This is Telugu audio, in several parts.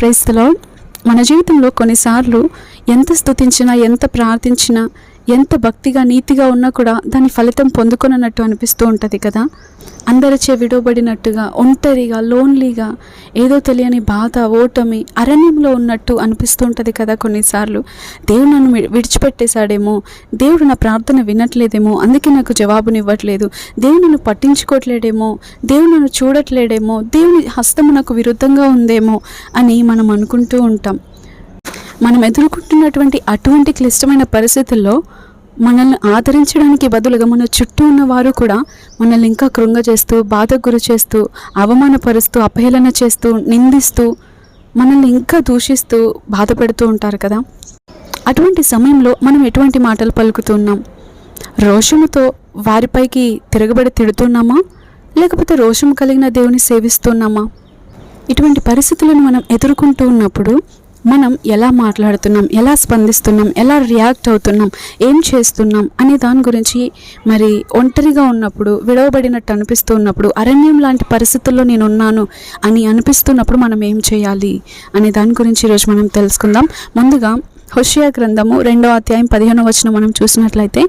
ప్రైస్తలో మన జీవితంలో కొన్నిసార్లు ఎంత స్తుతించినా ఎంత ప్రార్థించినా ఎంత భక్తిగా నీతిగా ఉన్నా కూడా దాని ఫలితం పొందుకొనన్నట్టు అనిపిస్తూ ఉంటుంది కదా? అందరిచే విడవబడినట్టుగా ఒంటరిగా లోన్లీగా ఏదో తెలియని బాధ ఓటమి అరణ్యంలో ఉన్నట్టు అనిపిస్తూ ఉంటుంది కదా కొన్నిసార్లు. దేవుడు నన్ను విడిచిపెట్టేశాడేమో దేవుడు నా ప్రార్థన వినట్లేదేమో అందుకే నాకు జవాబునివ్వట్లేదు. దేవుడు నన్ను పట్టించుకోవట్లేడేమో దేవుడు నన్ను చూడట్లేడేమో దేవుని హస్తము నాకు విరుద్ధంగా ఉందేమో అని మనం అనుకుంటూ ఉంటాం. మనం ఎదుర్కొంటున్నటువంటి అటువంటి క్లిష్టమైన పరిస్థితుల్లో మనల్ని ఆదరించడానికి బదులుగా మన చుట్టూ ఉన్నవారు కూడా మనల్ని ఇంకా కృంగజేస్తూ బాధకు గురి చేస్తూ అవమానపరుస్తూ అపహేళన చేస్తూ నిందిస్తూ మనల్ని ఇంకా దూషిస్తూ బాధపెడుతూ ఉంటారు కదా. అటువంటి సమయంలో మనం ఎటువంటి మాటలు పలుకుతున్నాం రోషముతో వారిపైకి తిరగబడి తిడుతున్నామా? లేకపోతే రోషము కలిగిన దేవుని సేవిస్తున్నామా? ఇటువంటి పరిస్థితులను మనం ఎదుర్కొంటూ ఉన్నప్పుడు మనం ఎలా మాట్లాడుతున్నాం ఎలా స్పందిస్తున్నాం ఎలా రియాక్ట్ అవుతున్నాం ఏం చేస్తున్నాం అనే దాని గురించి మరి ఒంటరిగా ఉన్నప్పుడు విడవబడినట్టు అనిపిస్తూ ఉన్నప్పుడు అరణ్యం లాంటి పరిస్థితుల్లో నేను ఉన్నాను అని అనిపిస్తున్నప్పుడు మనం ఏం చేయాలి అనే దాని గురించి ఈరోజు మనం తెలుసుకుందాం. ముందుగా హుషియా గ్రంథము రెండో అధ్యాయం పదిహేనో వచ్చిన మనం చూసినట్లయితే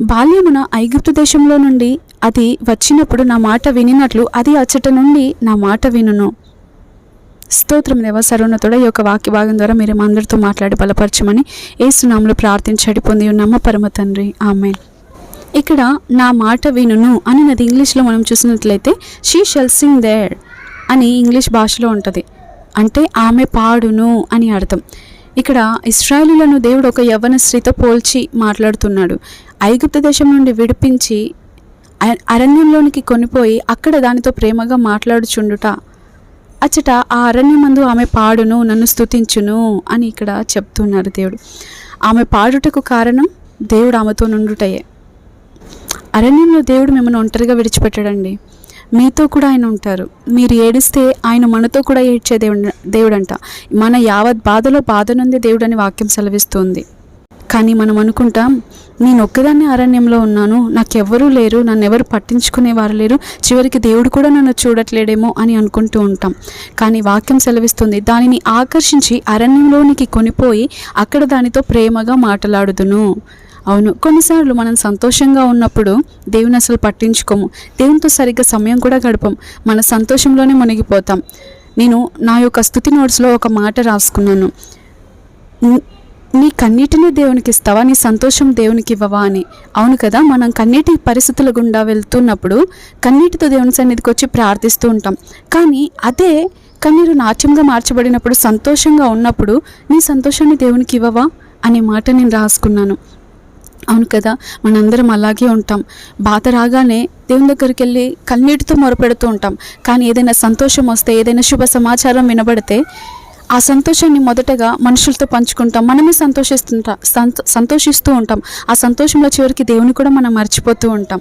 బాల్యమున ఐగుప్తు దేశంలో నుండి అది వచ్చినప్పుడు నా మాట వినినట్లు అది అచ్చట నుండి నా మాట వినును. స్తోత్రం దేవ సర్వోన్నతుడ ఈ యొక్క వాక్య భాగం ద్వారా మీరు మా అందరితో మాట్లాడి బలపరచమని ఏసునాములు ప్రార్థించడి పొంది ఉన్నామా. పరమ తండ్రి. ఆమె ఇక్కడ నా మాట వినును అని అది ఇంగ్లీష్లో మనం చూసినట్లయితే షీ షెల్ సింగ్ దేర్ అని ఇంగ్లీష్ భాషలో ఉంటుంది. అంటే ఆమె పాడును అని అర్థం. ఇక్కడ ఇస్రాయలులను దేవుడు ఒక యవ్వన స్త్రీతో పోల్చి మాట్లాడుతున్నాడు. ఐగుప్త దేశం నుండి విడిపించి అరణ్యంలోనికి కొనిపోయి అక్కడ దానితో ప్రేమగా మాట్లాడుచుండుట అచ్చట ఆ అరణ్యమందు ఆమె పాడును నన్ను స్తుతించును అని ఇక్కడ చెప్తున్నారు దేవుడు. ఆమె పాడుటకు కారణం దేవుడు ఆమెతో నుండుటయే. అరణ్యంలో దేవుడు మిమ్మల్ని ఒంటరిగా విడిచిపెట్టడండి. మీతో కూడా ఆయన ఉంటారు. మీరు ఏడిస్తే ఆయన మనతో కూడా ఏడ్చే దేవుడు దేవుడంట. మన యావత్ బాధలో బాధనుంది దేవుడు అని వాక్యం సెలవిస్తుంది. కానీ మనం అనుకుంటాం నేను ఒక్కదాన్ని అరణ్యంలో ఉన్నాను నాకెవ్వరూ లేరు నన్ను ఎవరు పట్టించుకునేవారు లేరు చివరికి దేవుడు కూడా నన్ను చూడట్లేడేమో అని అనుకుంటూ ఉంటాం. కానీ వాక్యం సెలవిస్తుంది దానిని ఆకర్షించి అరణ్యంలోనికి కొనిపోయి అక్కడ దానితో ప్రేమగా మాట్లాడుదును. అవును కొన్నిసార్లు మనం సంతోషంగా ఉన్నప్పుడు దేవుని అసలు పట్టించుకోము. దేవునితో సరిగ్గా సమయం కూడా గడపం. మన సంతోషంలోనే మునిగిపోతాం. నేను నా యొక్క స్థుతి నోట్స్లో ఒక మాట రాసుకున్నాను. నీ- కన్నీటిని దేవునికి ఇస్తావా నీ సంతోషం దేవునికి ఇవ్వవా అని. అవును కదా మనం కన్నీటి పరిస్థితుల గుండా వెళ్తున్నప్పుడు కన్నీటితో దేవుని సన్నిధికి వచ్చి ప్రార్థిస్తూ ఉంటాం. కానీ అదే కన్నీరు నాట్యంగా మార్చబడినప్పుడు సంతోషంగా ఉన్నప్పుడు నీ సంతోషాన్ని దేవునికి ఇవ్వవా అనే మాట నేను రాసుకున్నాను. అవును కదా మనందరం అలాగే ఉంటాం. బాధ రాగానే దేవుని దగ్గరికి వెళ్ళి కన్నీటితో మొరపెడుతూ ఉంటాం. కానీ ఏదైనా సంతోషం వస్తే ఏదైనా శుభ సమాచారం వినబడితే ఆ సంతోషాన్ని మొదటగా మనుషులతో పంచుకుంటాం. మనమే సంతోషిస్తుంటా సంతోషిస్తూ ఉంటాం. ఆ సంతోషంలో చివరికి దేవుని కూడా మనం మర్చిపోతూ ఉంటాం.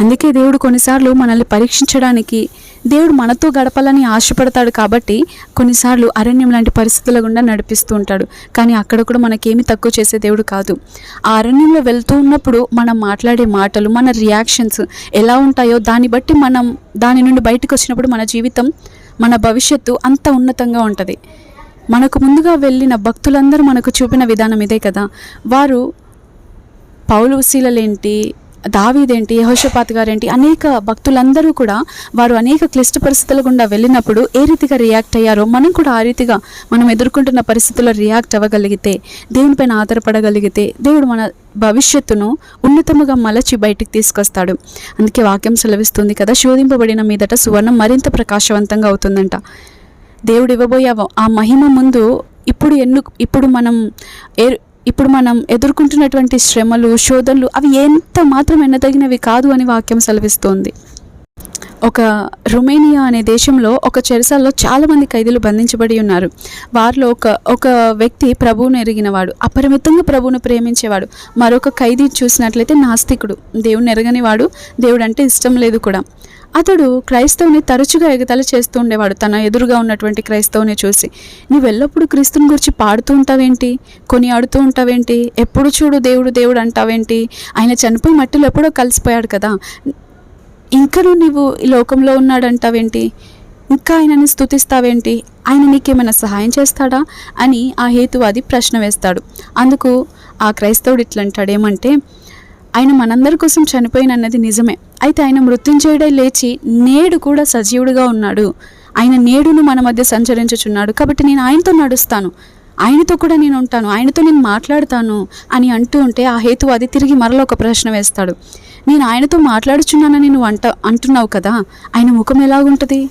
అందుకే దేవుడు కొన్నిసార్లు మనల్ని పరీక్షించడానికి దేవుడు మనతో గడపాలని ఆశపడతాడు కాబట్టి కొన్నిసార్లు అరణ్యం లాంటి పరిస్థితుల గుండా నడిపిస్తూ ఉంటాడు. కానీ అక్కడ కూడా మనకేమి తక్కువ చేసే దేవుడు కాదు. ఆ అరణ్యంలో వెళ్తూ ఉన్నప్పుడు మనం మాట్లాడే మాటలు మన రియాక్షన్స్ ఎలా ఉంటాయో దాన్ని బట్టి మనం దాని నుండి బయటకు వచ్చినప్పుడు మన జీవితం మన భవిష్యత్తు అంత ఉన్నతంగా ఉంటుంది. మనకు ముందుగా వెళ్ళిన భక్తులందరూ మనకు చూపిన విధానం ఇదే కదా. వారు పౌలు శీలలేంటి? దావీదేంటి యహోషపాత్ గారేంటి అనేక భక్తులందరూ కూడా వారు అనేక క్లిష్ట పరిస్థితుల గుండా వెళ్ళినప్పుడు ఏ రీతిగా రియాక్ట్ అయ్యారో మనం కూడా ఆ రీతిగా మనం ఎదుర్కొంటున్న పరిస్థితుల్లో రియాక్ట్ అవ్వగలిగితే దేవునిపైన ఆధారపడగలిగితే దేవుడు మన భవిష్యత్తును ఉన్నతముగా మలచి బయటికి తీసుకొస్తాడు. అందుకే వాక్యం సెలవిస్తుంది కదా శోధింపబడిన మీదట సువర్ణం మరింత ప్రకాశవంతంగా అవుతుందంట. దేవుడు ఇవ్వబోయే ఆ- ఆ మహిమ ముందు ఇప్పుడు ఎన్ను ఇప్పుడు మనం ఏ ఇప్పుడు మనం ఎదుర్కొంటున్నటువంటి శ్రమలు శోధనలు అవి ఎంత మాత్రం ఎన్నదగినవి కాదు అని వాక్యం సెలవిస్తోంది. ఒక రుమేనియా అనే దేశంలో ఒక చెరసాల్లో చాలామంది ఖైదీలు బంధించబడి ఉన్నారు. వారిలో ఒక ఒక వ్యక్తి ప్రభువును ఎరిగినవాడు అపరిమితంగా ప్రభువును ప్రేమించేవాడు మరొక ఖైదీ చూసినట్లయితే నాస్తికుడు దేవుని ఎరగనివాడు దేవుడు అంటే ఇష్టం లేదు కూడా. అతడు క్రైస్తవుని తరచుగా ఎగతాళి చేస్తూ ఉండేవాడు. తన ఎదురుగా ఉన్నటువంటి క్రైస్తవుని చూసి నువ్వు ఎల్లప్పుడూ క్రీస్తుని గురించి పాడుతూ ఉంటావేంటి? కొని ఆడుతూ ఉంటావేంటి? ఎప్పుడు చూడు దేవుడు దేవుడు అంటావేంటి? ఆయన చనిపోయి మట్టిలో ఎప్పుడో కలిసిపోయాడు కదా. ఇంకనూ నీవు ఈ లోకంలో ఉన్నాడంటావేంటి? ఇంకా ఆయనను స్తుతిస్తావేంటి? ఆయన నీకేమైనా సహాయం చేస్తాడా? అని ఆ హేతువాది ప్రశ్న వేస్తాడు. అందుకు ఆ క్రైస్తవుడు ఇట్లా ఏమంటే ఆయన మనందరి కోసం చనిపోయినన్నది నిజమే. అయితే ఆయన మృత్యుంజయుడే లేచి నేడు కూడా సజీవుడిగా ఉన్నాడు. ఆయన నేడును మన మధ్య సంచరించుచున్నాడు. కాబట్టి నేను ఆయనతో నడుస్తాను. ఆయనతో కూడా నేను ఉంటాను. ఆయనతో నేను మాట్లాడతాను అని అంటూ ఉంటే ఆ హేతువాది తిరిగి మరల ఒక ప్రశ్న వేస్తాడు. నేను ఆయనతో మాట్లాడుచున్నానని నువ్వు అంట అంటున్నావు కదా ఆయన ముఖం ఎలాగుంటుంది?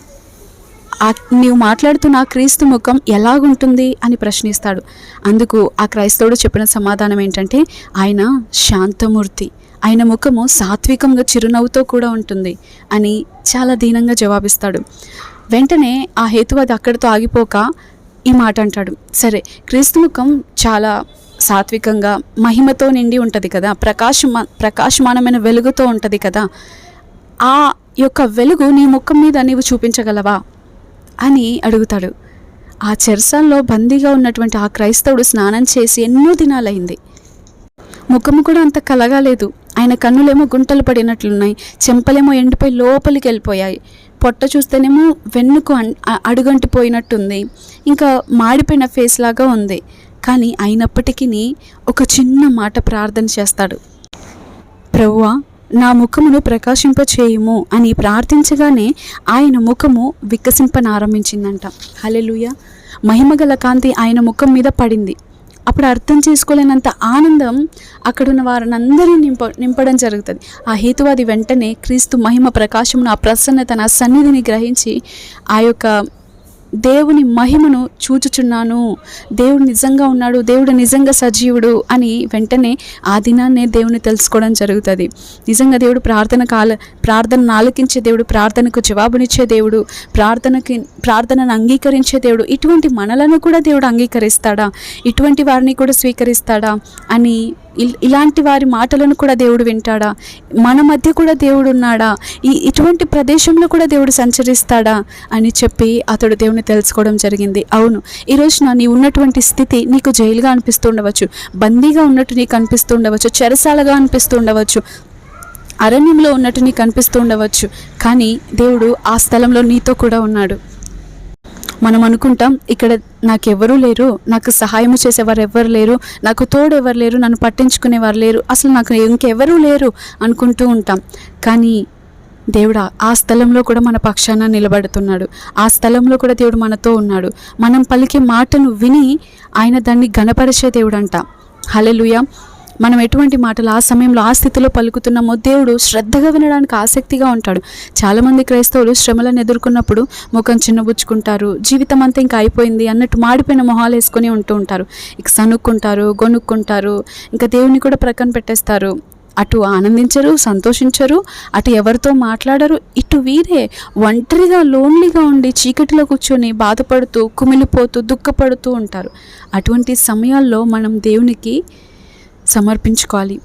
ఆ నీవు మాట్లాడుతున్న ఆ క్రీస్తు ముఖం ఎలాగుంటుంది అని ప్రశ్నిస్తాడు. అందుకు ఆ క్రైస్తవుడు చెప్పిన సమాధానం ఏంటంటే ఆయన శాంతమూర్తి. ఆయన ముఖము సాత్వికంగా చిరునవ్వుతో కూడా ఉంటుంది అని చాలా దీనంగా జవాబిస్తాడు. వెంటనే ఆ హేతువాది అక్కడితో ఆగిపోక ఈ మాట అంటాడు. సరే క్రీస్తు ముఖం చాలా సాత్వికంగా మహిమతో నిండి ఉంటుంది కదా ప్రకాశమా ప్రకాశమానమైన వెలుగుతో ఉంటుంది కదా ఆ యొక్క వెలుగు నీ ముఖం మీద నీవు చూపించగలవా అని అడుగుతాడు. ఆ చెరసాల్లో బందీగా ఉన్నటువంటి ఆ క్రైస్తవుడు స్నానం చేసి ఎన్నో దినాలైంది. ముఖము కూడా అంత కలగాలేదు. ఆయన కన్నులేమో గుంటలు పడినట్లున్నాయి చెంపలేమో ఎండిపోయి లోపలికి వెళ్ళిపోయాయి. పొట్ట చూస్తేనేమో వెన్నుకు అడుగంటిపోయినట్టుంది. ఇంకా మాడిపోయిన ఫేస్ లాగా ఉంది. కానీ అయినప్పటికీ ఒక చిన్న మాట ప్రార్థన చేస్తాడు. ప్రభువా నా ముఖమును ప్రకాశింపచేయుము అని ప్రార్థించగానే ఆయన ముఖము వికసింపనారంభించిందంట. హలెలుయ మహిమగల కాంతి ఆయన ముఖం మీద పడింది. అప్పుడు అర్థం చేసుకోలేనంత ఆనందం అక్కడున్న వారినందరినీ నింప నింపడం జరుగుతుంది. ఆ హేతువాది వెంటనే క్రీస్తు మహిమ ప్రకాశమును ఆ ప్రసన్నత నా సన్నిధిని గ్రహించి ఆ యొక్క దేవుని మహిమను చూచుచున్నాను. దేవుడు నిజంగా ఉన్నాడు దేవుడు నిజంగా సజీవుడు అని వెంటనే ఆ దినాన్నే దేవుని తెలుసుకోవడం జరుగుతుంది. నిజంగా దేవుడు ప్రార్థన కాల ప్రార్థనను ఆలకించే దేవుడు ప్రార్థనకు జవాబునిచ్చే దేవుడు ప్రార్థనకి ప్రార్థనను అంగీకరించే దేవుడు ఇటువంటి మనలను కూడా దేవుడు అంగీకరిస్తాడా? ఇటువంటి వారిని కూడా స్వీకరిస్తాడా? అని ఇలాంటి వారి మాటలను కూడా దేవుడు వింటాడా? మన మధ్య కూడా దేవుడు ఉన్నాడా? ఈ ఇటువంటి ప్రదేశంలో కూడా దేవుడు సంచరిస్తాడా? అని చెప్పి అతడు దేవుని తెలుసుకోవడం జరిగింది. అవును ఈ రోజున నీ ఉన్నటువంటి స్థితి నీకు జైలుగా అనిపిస్తూ ఉండవచ్చు బందీగా ఉన్నట్టు నీకు అనిపిస్తూ ఉండవచ్చు చెరసాలగా అనిపిస్తూ ఉండవచ్చు అరణ్యంలో ఉన్నట్టు నీకు అనిపిస్తూ ఉండవచ్చు కానీ దేవుడు ఆ స్థలంలో నీతో కూడా ఉన్నాడు. మనం అనుకుంటాం ఇక్కడ నాకెవరూ లేరు నాకు సహాయం చేసేవారు ఎవరు లేరు నాకు తోడు ఎవరు లేరు నన్ను పట్టించుకునేవారు లేరు అసలు నాకు ఇంకెవరూ లేరు అనుకుంటూ ఉంటాం. కానీ దేవుడు ఆ- స్థలంలో కూడా మన పక్షాన నిలబడుతున్నాడు. ఆ స్థలంలో కూడా దేవుడు మనతో ఉన్నాడు. మనం పలికే మాటను విని ఆయన దాన్ని గణపరిచే దేవుడు అంట హలెలుయ మనం ఎటువంటి మాటలు ఆ సమయంలో ఆ స్థితిలో పలుకుతున్నామో దేవుడు శ్రద్ధగా వినడానికి ఆసక్తిగా ఉంటాడు. చాలామంది క్రైస్తవులు శ్రమలను ఎదుర్కొన్నప్పుడు ముఖం చిన్నబుచ్చుకుంటారు జీవితం అంతా ఇంకా అయిపోయింది అన్నట్టు మాడిపోయిన మొహాలు వేసుకొని ఉంటూ ఉంటారు. ఇక సనుక్కుంటారు గొనుక్కుంటారు ఇంకా దేవుని కూడా ప్రక్కన పెట్టేస్తారు. అటు ఆనందించరు సంతోషించరు అటు ఎవరితో మాట్లాడరు ఇటు వీరే ఒంటరిగా లోన్లీగా ఉండి చీకటిలో కూర్చొని బాధపడుతూ కుమిలిపోతూ దుఃఖపడుతూ ఉంటారు. అటువంటి సమయాల్లో మనం దేవునికి సమర్పించుకోవాలి.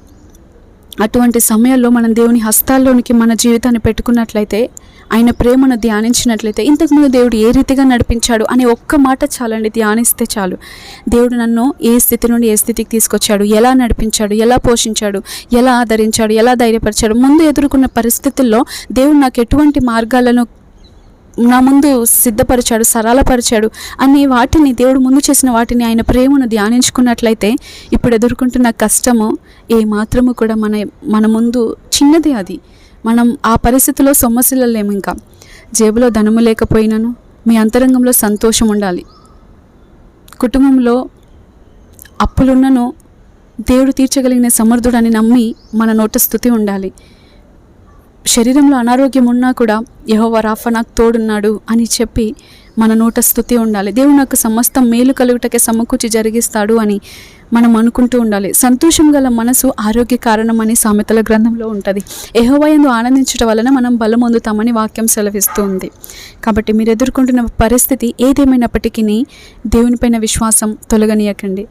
అటువంటి సమయాల్లో మనం దేవుని హస్తాల్లోనికి మన జీవితాన్ని పెట్టుకున్నట్లయితే ఆయన ప్రేమను ధ్యానించినట్లయితే ఇంతకుముందు దేవుడు ఏ రీతిగా నడిపించాడు అనే ఒక్క మాట చాలండి ధ్యానిస్తే చాలు. దేవుడు నన్ను ఏ స్థితి నుండి ఏ స్థితికి తీసుకొచ్చాడు ఎలా నడిపించాడు ఎలా పోషించాడు ఎలా ఆదరించాడు ఎలా ధైర్యపరిచాడు ముందు ఎదుర్కొన్న పరిస్థితుల్లో దేవుడు నాకు ఎటువంటి మార్గాలను నా ముందు సిద్ధపరిచాడు సరళపరిచాడు అనే వాటిని దేవుడు ముందు చేసిన వాటిని ఆయన ప్రేమను ధ్యానించుకున్నట్లయితే ఇప్పుడు ఎదుర్కొంటున్న కష్టము ఏ మాత్రము కూడా మన మన ముందు చిన్నది అది. మనం ఆ పరిస్థితిలో సొమ్మసిల్లలేము ఇంకా. జేబులో ధనము లేకపోయినను మీ అంతరంగంలో సంతోషం ఉండాలి. కుటుంబంలో అప్పులున్నను దేవుడు తీర్చగలిగిన సమర్థుడని నమ్మి మన నోట స్థుతి ఉండాలి. శరీరంలో అనారోగ్యం ఉన్నా కూడా యహోవ రాఫ నాకు తోడున్నాడు అని చెప్పి మన నోట స్థుతి ఉండాలి. దేవుడు నాకు సమస్తం మేలు కలుగుటకే సమకూర్చి జరిగిస్తాడు అని మనం అనుకుంటూ ఉండాలి. సంతోషం గల మనసు ఆరోగ్య కారణం అని సామెతల గ్రంథంలో ఉంటుంది. ఎహోవయందు ఆనందించడం వలన మనం బలం పొందుతామని వాక్యం సెలవిస్తుంది. కాబట్టి మీరు ఎదుర్కొంటున్న పరిస్థితి ఏదేమైనప్పటికీ దేవునిపైన విశ్వాసం తొలగనీయకండి.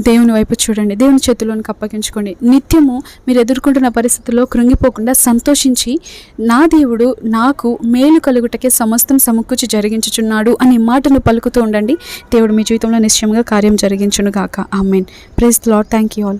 దేవుని వైపు చూడండి. దేవుని చేతుల్లోనికి అప్పగించుకోండి. నిత్యము మీరు ఎదుర్కొంటున్న పరిస్థితుల్లో కృంగిపోకుండా సంతోషించి నా దేవుడు నాకు మేలు కలుగుటకే సమస్తం సమకూర్చి జరిగించుచున్నాడు అనే మాటను పలుకుతూ ఉండండి. దేవుడు మీ జీవితంలో నిశ్చయంగా కార్యం జరిగించును గాక amen praise Lord thank you all